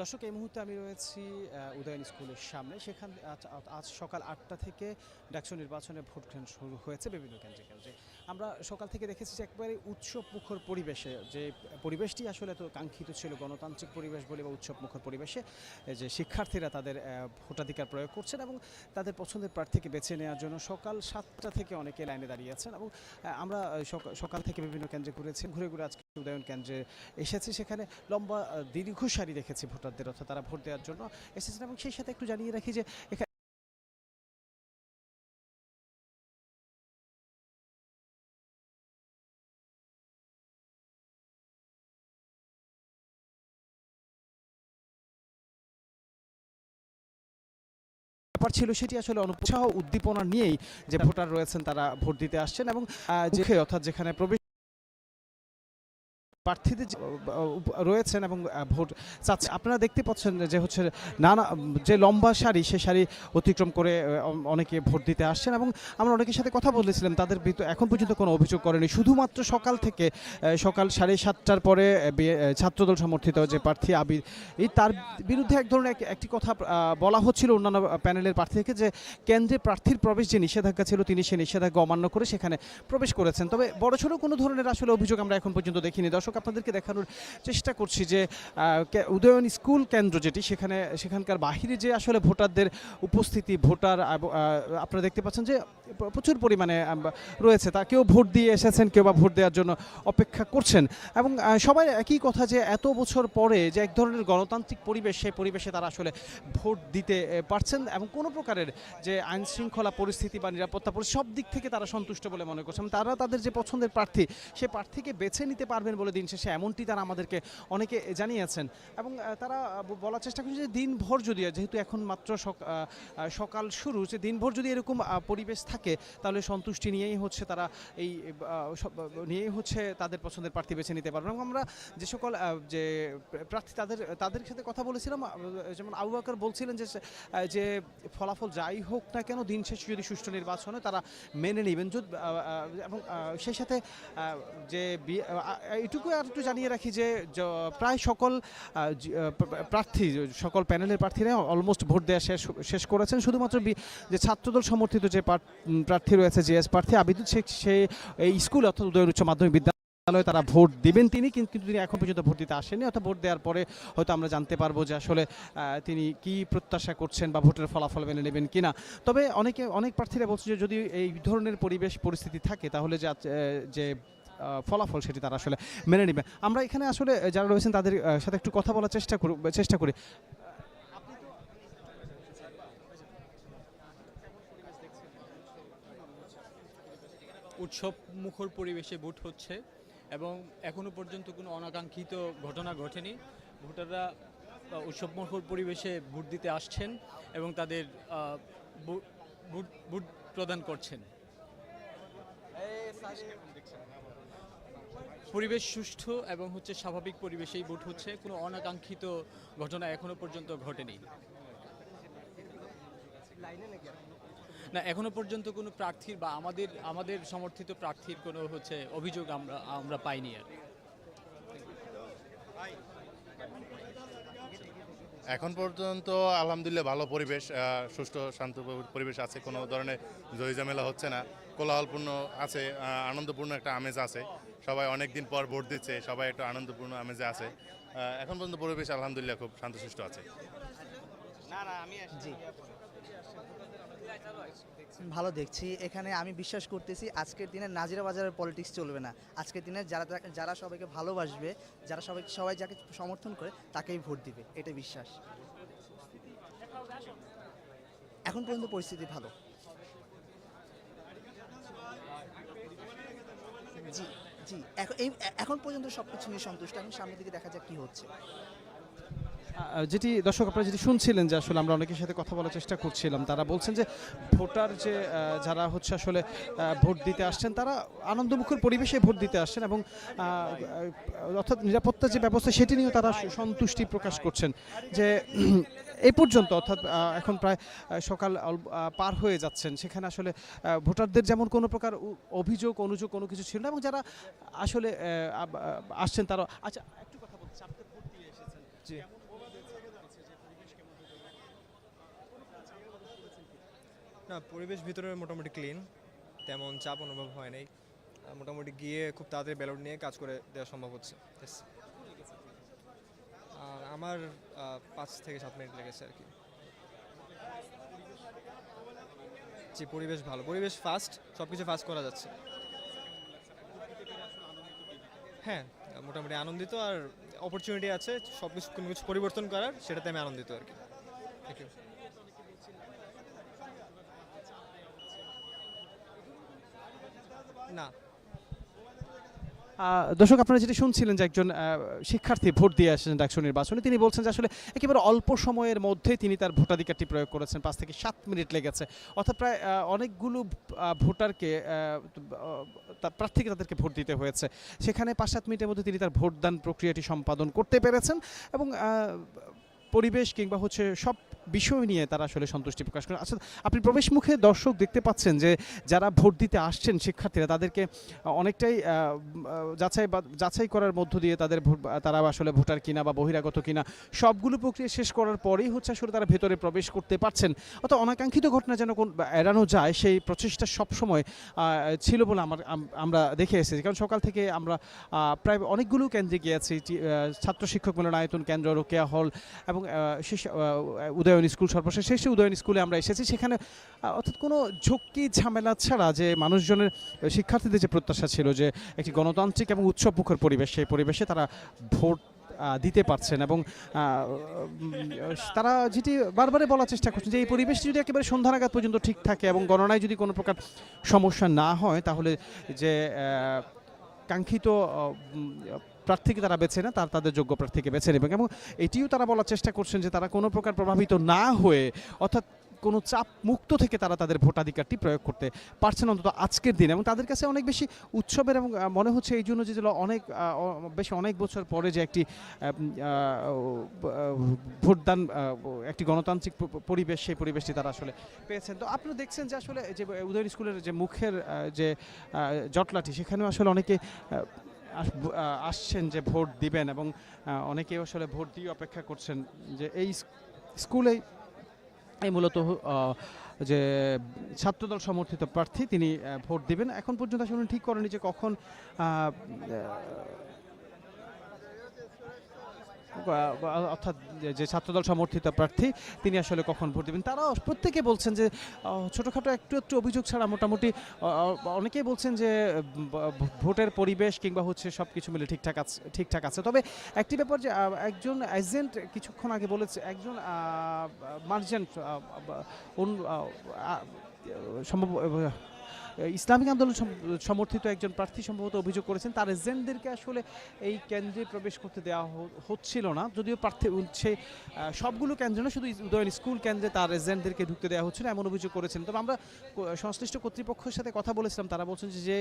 দর্শক, এই মুহূর্তে আমি রয়েছি উদয়ন স্কুলের সামনে। সেখান, আজ সকাল আটটা থেকে ডাকসু নির্বাচনে ভোট গ্রহণ শুরু হয়েছে বিভিন্ন কেন্দ্রে কেন্দ্রে। আমরা সকাল থেকে দেখেছি যে একবারে উৎসব মুখর পরিবেশে, যে পরিবেশটি আসলে তো কাঙ্ক্ষিত ছিল, গণতান্ত্রিক পরিবেশ বলে বা উৎসব মুখর পরিবেশে যে শিক্ষার্থীরা তাদের ভোটাধিকার প্রয়োগ করছেন এবং তাদের পছন্দের প্রার্থীকে বেছে নেওয়ার জন্য সকাল সাতটা থেকে অনেকে লাইনে দাঁড়িয়ে আছেন এবং আমরা সকাল থেকে বিভিন্ন কেন্দ্রে ঘুরেছি। ঘুরে ঘুরে আজকে উদয়ন কেন্দ্রে এসেছি। সেখানে লম্বা দীর্ঘ সারি দেখেছি ভোটারদের, অর্থাৎ তারা ভোট দেওয়ার জন্য এসেছেন এবং সেই সাথে একটু জানিয়ে রাখি যে এখানে ছিল সেটি আসলে অনুৎসাহ উদ্দীপনা নিয়েই যে ভোটার রয়েছেন তারা ভোট দিতে আসছেন এবং অর্থাৎ যেখানে প্রবেশ প্রার্থীদের রয়েছেন এবং ভোট চাচ্ছে, আপনারা দেখতে পাচ্ছেন যে হচ্ছে নানা, যে লম্বা সারি সে সারি অতিক্রম করে অনেকে ভোট দিতে আসছেন এবং আমরা অনেকের সাথে কথা বলেছিলাম, তাদের এখন পর্যন্ত কোনো অভিযোগ করেনি। শুধুমাত্র সকাল থেকে সকাল সাড়ে সাতটার পরে ছাত্রদল সমর্থিত যে প্রার্থী আবির, এই তার বিরুদ্ধে এক ধরনের একটি কথা বলা হচ্ছিল অন্যান্য প্যানেলের প্রার্থী থেকে যে কেন্দ্রে প্রার্থীর প্রবেশ যে নিষেধাজ্ঞা ছিল, তিনি সে নিষেধাজ্ঞা অমান্য করে সেখানে প্রবেশ করেছেন। তবে বড়সড় কোনো ধরনের আসলে অভিযোগ আমরা এখন পর্যন্ত দেখিনি। দর্শক আপনাদেরকে দেখানোর চেষ্টা করছি যে উদয়ন স্কুল কেন্দ্র যেটি, সেখানে, সেখানকার বাহিরে যে আসলে ভোটারদের উপস্থিতি, ভোটার আপনারা দেখতে পাচ্ছেন যে প্রচুর পরিমাণে রয়েছে। তা কেউ ভোট দিয়ে এসেছেন, কেউ বা ভোট দেওয়ার জন্য অপেক্ষা করছেন। এবং সবাই একই কথা যে এত বছর পরে যে এক ধরনের গণতান্ত্রিক পরিবেশ, সেই পরিবেশে তারা আসলে ভোট দিতে পারছেন এবং কোনো প্রকারের যে আইন শৃঙ্খলা পরিস্থিতি বা নিরাপত্তা পরিস্থিতি সব দিক থেকে তারা সন্তুষ্ট বলে মনে করছেন তারা তাদের যে পছন্দের প্রার্থী, সে প্রার্থীকে বেছে নিতে পারবেন বলে দিন শেষে এমনটি তারা আমাদেরকে অনেকে জানিয়েছেন। এবং তারা বলার চেষ্টা করছে যে দিনভর যদি, যেহেতু এখন মাত্র সকাল শুরু, যে দিনভর যদি এরকম পরিবেশ থাকে তাহলে সন্তুষ্টি নিয়েই হচ্ছে তারা এই নিয়েই হচ্ছে তাদের পছন্দের প্রার্থী বেছে নিতে পারবে। এবং আমরা যে সকল যে প্রার্থী তাদের তাদের সাথে কথা বলেছিলাম যেমন আবু বাকর বলছিলেন যে যে ফলাফল যাই হোক না কেন, দিন শেষে যদি সুষ্ঠু নির্বাচন তারা মেনে নেবেন। এবং সেই সাথে যে এটুকু আর একটু জানিয়ে রাখি যে প্রায় সকল প্রার্থী, সকল প্যানেলের প্রার্থীরা অলমোস্ট ভোট দেওয়া শেষ শেষ করেছেন। শুধুমাত্র যে ছাত্রদল সমর্থিত যে প্রার্থ- রয়েছে জিএস প্রার্থী আবিদুল শেখ। সে এই স্কুল অর্থাৎ উদয়ন উচ্চ মাধ্যমিক বিদ্যালয়ে তারা ভোট দিবেন তিনি, কিন্তু তিনি এখন পর্যন্ত ভোট দিতে আসেননি। অর্থাৎ ভোট দেওয়ার পরে হয়তো আমরা জানতে পারব যে আসলে তিনি কি প্রত্যাশা করছেন বা ভোটের ফলাফল মেনে নেবেন কিনা। তবে অনেকে, অনেক প্রার্থীরা বলছে যে যদি এই ধরনের পরিবেশ, পরিস্থিতি থাকে, তাহলে যে যে ফলাফল সেটি তারা আসলে মেনে নেবে। আমরা এখানে আসলে, যারা রয়েছেন তাদের সাথে একটু কথা বলার চেষ্টা করব চেষ্টা করি। উৎসব মুখর পরিবেশে ভোট হচ্ছে এবং এখনও পর্যন্ত কোনো অনাকাঙ্ক্ষিত ঘটনা ঘটেনি। ভোটাররা আহ, উৎসব মুখর পরিবেশে ভোট দিতে আসছেন এবং তাদের ভোট ভোট প্রদান করছেন। পরিবেশ সুষ্ঠু এবং হচ্ছে স্বাভাবিক পরিবেশেই ভোট হচ্ছে কোনো অনাকাঙ্ক্ষিত ঘটনা এখনও পর্যন্ত ঘটেনি। না, এখনও পর্যন্ত কোনো প্রার্থীর বা আমাদের আমাদের সমর্থিত প্রার্থীর কোনো হচ্ছে অভিযোগ আমরা আমরা পাইনি আর এখন পর্যন্ত আলহামদুলিল্লাহ ভালো পরিবেশ সুষ্ঠু, শান্ত পরিবেশ আছে, কোনো ধরনের জয়ঝামেলা হচ্ছে না। কোলাহলপূর্ণ আছে আনন্দপূর্ণ একটা আমেজ আছে। সবাই অনেক দিন পর ভোট দিচ্ছে, সবাই একটা আনন্দপূর্ণ আমেজে আছে। এখন পর্যন্ত পরিবেশ আলহামদুলিল্লাহ খুব শান্তশিষ্ট আছে। জি। ভালো দেখছি। এখানে আমি বিশ্বাস করতেছি আজকের দিনে নাজিরা বাজারের পলিটিক্স চলবে না। আজকের দিনে যারা যারা সবাইকে ভালোবাসবে যারা সবাই সবাই যাকে সমর্থন করে তাকেই ভোট দিবে। এটা বিশ্বাস। এখন পর্যন্ত পরিস্থিতি ভালো। জি জি। এখন এই এখন পর্যন্ত সব কিছু নিয়ে সন্তুষ্ট। এখন সামনের দিকে দেখা যাক কি হচ্ছে। যেটি দর্শক আপনারা যেটি শুনছিলেন যে আসলে আমরা অনেকের সাথে কথা বলার চেষ্টা করছিলাম তারা বলছেন যে ভোটার যে যারা হচ্ছে আসলে ভোট দিতে আসছেন তারা আনন্দমুখর পরিবেশে ভোট দিতে আসছেন এবং অর্থাৎ নিরাপত্তা যে ব্যবস্থা সেটি নিয়েও তারা সন্তুষ্টি প্রকাশ করছেন যে এই পর্যন্ত অর্থাৎ এখন প্রায় সকাল পার হয়ে যাচ্ছেন সেখানে আসলে ভোটারদের যেমন কোনো প্রকার অভিযোগ অনুযোগ কোনো কিছু ছিল না এবং যারা আসলে আসছেন তারা আচ্ছা একটু কথা বলছি আপনি ভোট দিয়ে এসেছেন জি। কেমন ভোট দিয়েছেন? না, পরিবেশ ভিতরে মোটামুটি ক্লিন তেমন চাপ অনুভব হয় নাই। মোটামুটি গিয়ে খুব তাড়াতাড়ি ব্যালট নিয়ে কাজ করে দেওয়া সম্ভব হচ্ছে। আমার পাঁচ থেকে সাত মিনিট লেগেছে আর কি। জি, পরিবেশ ভালো। পরিবেশ ফাস্ট সব কিছু ফাস্ট করা যাচ্ছে। হ্যাঁ মোটামুটি আনন্দিত আর অপরচুনিটি আছে সব কিছু কোনো কিছু পরিবর্তন করার, সেটাতে আমি আনন্দিত আর কি। থ্যাংক ইউ না। দর্শক, আপনারা যেটি শুনছিলেন যে একজন শিক্ষার্থী ভোট দিয়ে আসছেন ডাকসু নির্বাচনে তিনি বলছেন যে আসলে একেবারে অল্প সময়ের মধ্যে তিনি তার ভোটাধিকারটি প্রয়োগ করেছেন। পাঁচ থেকে সাত মিনিট লেগেছে। অর্থাৎ প্রায় অনেকগুলো ভোটারকে প্রার্থীকে তাদেরকে ভোট দিতে হয়েছে। সেখানে পাঁচ সাত মিনিটের মধ্যে তিনি তার ভোটদান প্রক্রিয়াটি সম্পাদন করতে পেরেছেন এবং পরিবেশ কিংবা হচ্ছে সব বিষয় নিয়ে তারা আসলে সন্তুষ্টি প্রকাশ করেন। আচ্ছা আপনি প্রবেশ মুখে দর্শক দেখতে পাচ্ছেন যে যারা ভোট দিতে আসছেন শিক্ষার্থীরা তাদেরকে অনেকটাই যাচাই বা যাচাই করার মধ্য দিয়ে তাদের তারা আসলে ভোটার কিনা বা বহিরাগত কিনা সবগুলো প্রক্রিয়া শেষ করার পরেই হচ্ছে আসলে তারা ভেতরে প্রবেশ করতে পারছেন। অর্থাৎ অনাকাঙ্ক্ষিত ঘটনা যেন কোন এড়ানো যায় সেই প্রচেষ্টা সবসময় ছিল বলে আমার আমরা দেখে এসেছি। কারণ সকাল থেকে আমরা প্রায় অনেকগুলো কেন্দ্রে গিয়েছি ছাত্র শিক্ষক মিলনায়তন কেন্দ্র রোকেয়া হল এবং শেষ আহ, উদয়ন স্কুল সর্বশেষ শেষে উদয়ন স্কুলে আমরা এসেছি। সেখানে অর্থাৎ কোনো ঝক্কি, ঝামেলা ছাড়া যে মানুষজনের শিক্ষার্থীদের যে প্রত্যাশা ছিল যে একটি গণতান্ত্রিক এবং উৎসবমুখর পরিবেশ, সেই পরিবেশে তারা ভোট দিতে পারছেন এবং তারা যেটি বারবারই বলার চেষ্টা করছেন যে এই পরিবেশটি যদি একেবারে সন্ধ্যা নাগাদ পর্যন্ত ঠিক থাকে এবং গণনায় যদি কোনো প্রকার সমস্যা না হয়, তাহলে যে কাঙ্ক্ষিত প্রার্থীকে তারা বেছে না তার তাদের যোগ্য প্রার্থীকে বেছে নেবেন এবং এটিও তারা বলার চেষ্টা করছেন যে তারা কোনো প্রকার প্রভাবিত না হয়ে অর্থাৎ কোনো চাপ মুক্ত থেকে তারা তাদের ভোটাধিকারটি প্রয়োগ করতে পারছেন অন্তত আজকের দিন এবং তাদের কাছে অনেক বেশি উৎসবের এবং মনে হচ্ছে এই জন্য যে অনেক বেশ অনেক বছর পরে যে একটি ভোটদান একটি গণতান্ত্রিক পরিবেশ, সেই পরিবেশটি তারা আসলে পেয়েছেন। তো আপনারা দেখছেন যে আসলে যে উদয়ন স্কুলের যে মুখের যে জটলাটি, সেখানেও আসলে অনেকে আসছেন যে ভোট দিবেন এবং অনেকে অনেকেই আসলে ভোট দিয়ে অপেক্ষা করছেন যে এই স্কুলে স্কুলেই এই মূলত যে ছাত্রদল সমর্থিত প্রার্থী তিনি ভোট দিবেন। এখন পর্যন্ত আসলে ঠিক করেনি যে কখন অর্থাৎ যে- ছাত্রদল সমর্থিত প্রার্থী, তিনি আসলে কখন ভোট দেবেন? তারা প্রত্যেকে বলছেন যে ছোটোখাটো একটু একটু অভিযোগ ছাড়া মোটামুটি অনেকেই বলছেন যে ভোটের পরিবেশ কিংবা হচ্ছে সব কিছু মিলে ঠিকঠাক আছে ঠিকঠাক আছে। তবে একটি ব্যাপার যে একজন এজেন্ট কিছুক্ষণ আগে বলেছে, একজন মার্জেন্ট সম্ভব ইসলামিক আন্দোলন সমর্থিত একজন প্রার্থী সম্ভবত অভিযোগ করেছেন, তার এজেন্টদেরকে আসলে এই কেন্দ্রে প্রবেশ করতে দেওয়া হচ্ছিল না। যদিও প্রার্থী সে সবগুলো কেন্দ্রে না, শুধু উদয়ন স্কুল কেন্দ্রে তার এজেন্টদেরকে ঢুকতে দেওয়া হচ্ছিল, এমন অভিযোগ করেছেন। তবে আমরা সংশ্লিষ্ট কর্তৃপক্ষের সাথে কথা বলেছিলাম, তারা বলছেন যে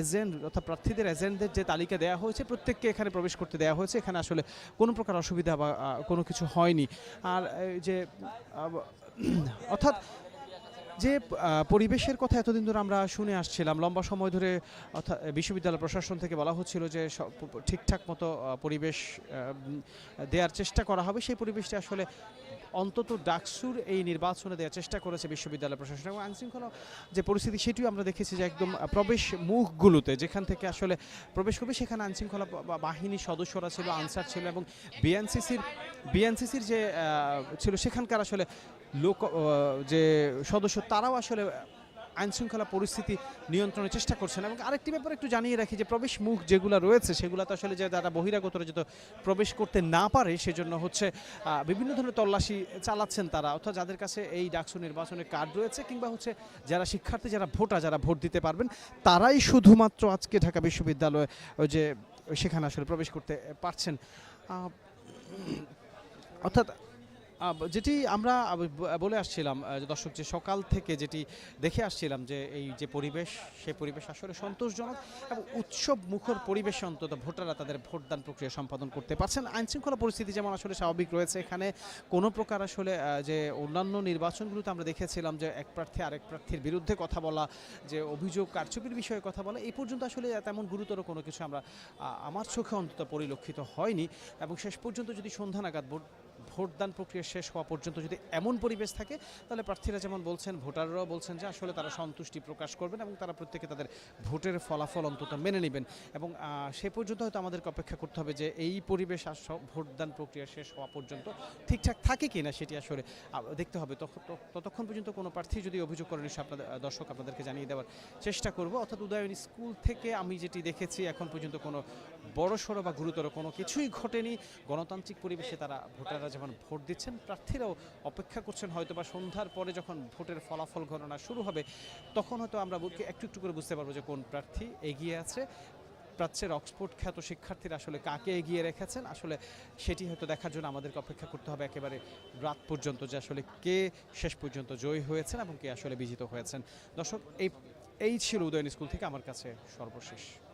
এজেন্ট অর্থাৎ প্রার্থীদের এজেন্টদের যে তালিকা দেওয়া হয়েছে, প্রত্যেককে এখানে প্রবেশ করতে দেওয়া হয়েছে। এখানে আসলে কোনো প্রকার অসুবিধা বা কোনো কিছু হয়নি। আর যে অর্থাৎ যে পরিবেশের কথা এতদিন ধরে আমরা শুনে আসছিলাম, লম্বা সময় ধরে অর্থাৎ বিশ্ববিদ্যালয় প্রশাসন থেকে বলা হচ্ছিল যে ঠিকঠাক মতো পরিবেশ দেওয়ার চেষ্টা করা হবে। সেই পরিবেশটি আসলে অন্তত ডাকসুর এই নির্বাচনে দেওয়ার চেষ্টা করেছে বিশ্ববিদ্যালয় প্রশাসন। এবং আইনশৃঙ্খলা যে পরিস্থিতি, সেটিও আমরা দেখেছি যে, একদম প্রবেশ মুখগুলোতে, যেখান থেকে আসলে প্রবেশ করবে, সেখানে আইনশৃঙ্খলা বা- বা- বাহিনীর সদস্যরা ছিল, আনসার ছিল এবং বিএনসিসির বিএনসিসির যে ছিল, সেখানকার আসলে লোক যে সদস্য, তারাও আসলে আইনশৃঙ্খলা পরিস্থিতি নিয়ন্ত্রণের চেষ্টা করছেন। এবং আরেকটি ব্যাপার একটু জানিয়ে রাখি যে, প্রবেশ মুখ যেগুলো রয়েছে সেগুলো তো আসলে যে যারা বহিরাগতরা যত প্রবেশ করতে না পারে, সেজন্য হচ্ছে বিভিন্ন ধরনের তল্লাশি চালাচ্ছেন তারা। অর্থাৎ যাদের কাছে এই ডাকসু নির্বাচনের কার্ড রয়েছে, কিংবা হচ্ছে যারা শিক্ষার্থী, যারা ভোটার, যারা ভোট দিতে পারবেন, তারাই শুধুমাত্র আজকে ঢাকা বিশ্ববিদ্যালয়ে যে, সেখানে আসলে প্রবেশ করতে পারছেন। অর্থাৎ যেটি আমরা বলে আসছিলাম দর্শক, যে সকাল থেকে যেটি দেখে আসছিলাম যে এই যে পরিবেশ সেই পরিবেশ আসলে সন্তোষজনক এবং উৎসব মুখর পরিবেশে অন্তত ভোটাররা তাদের ভোটদান প্রক্রিয়া সম্পাদন করতে পারছেন। আইনশৃঙ্খলা পরিস্থিতি যেমন আসলে স্বাভাবিক রয়েছে, এখানে কোনো প্রকার আসলে যে অন্যান্য নির্বাচনগুলোতে আমরা দেখেছিলাম যে এক প্রার্থী আরেক প্রার্থীর বিরুদ্ধে কথা বলা, যে অভিযোগ, কারচুপির বিষয়ে কথা বলা, এই পর্যন্ত আসলে তেমন গুরুতর কোনো কিছু আমরা আমার চোখে অন্তত পরিলক্ষিত হয়নি। এবং শেষ পর্যন্ত যদি সন্ধ্যা নাগাদ ভোট ভোটদান প্রক্রিয়া শেষ হওয়া পর্যন্ত যদি এমন পরিবেশ থাকে, তাহলে প্রার্থীরা যেমন বলছেন, ভোটাররাও বলছেন যে আসলে তারা সন্তুষ্টি প্রকাশ করবেন এবং তারা প্রত্যেকে তাদের ভোটের ফলাফল অন্তত মেনে নেবেন। এবং সে পর্যন্ত হয়তো আমাদেরকে অপেক্ষা করতে হবে যে এই পরিবেশ ভোটদান প্রক্রিয়া শেষ হওয়া পর্যন্ত ঠিকঠাক থাকে কি না সেটি আসলে দেখতে হবে। ততক্ষণ পর্যন্ত কোনো প্রার্থী যদি অভিযোগ করেন আপনাদের দর্শক আপনাদেরকে জানিয়ে দেওয়ার চেষ্টা করব। অর্থাৎ উদয়ন স্কুল থেকে আমি যেটি দেখেছি, এখন পর্যন্ত কোনো বড় সড়ো বা গুরুতর কোনো কিছুই ঘটেনি। গণতান্ত্রিক পরিবেশে তারা ভোটাররা যেমন ভোট দিচ্ছেন, প্রার্থীরাও অপেক্ষা করছেন। হয়তো বা সন্ধ্যার পরে যখন ভোটের ফলাফল গণনা শুরু হবে, তখন হয়তো আমরা একটু একটু করে বুঝতে পারব যে কোন প্রার্থী এগিয়ে আছে। প্রাচ্যের অক্সফোর্ড খ্যাত শিক্ষার্থীরা আসলে কাকে এগিয়ে রেখেছেন? আসলে সেটি হয়তো দেখার জন্য আমাদেরকে অপেক্ষা করতে হবে একেবারে রাত পর্যন্ত যে আসলে কে শেষ পর্যন্ত জয়ী হয়েছেন এবং কে আসলে বিজিত হয়েছেন। দর্শক, এই এই ছিল উদয়ন স্কুল থেকে। আমার কাছে সর্বশেষ।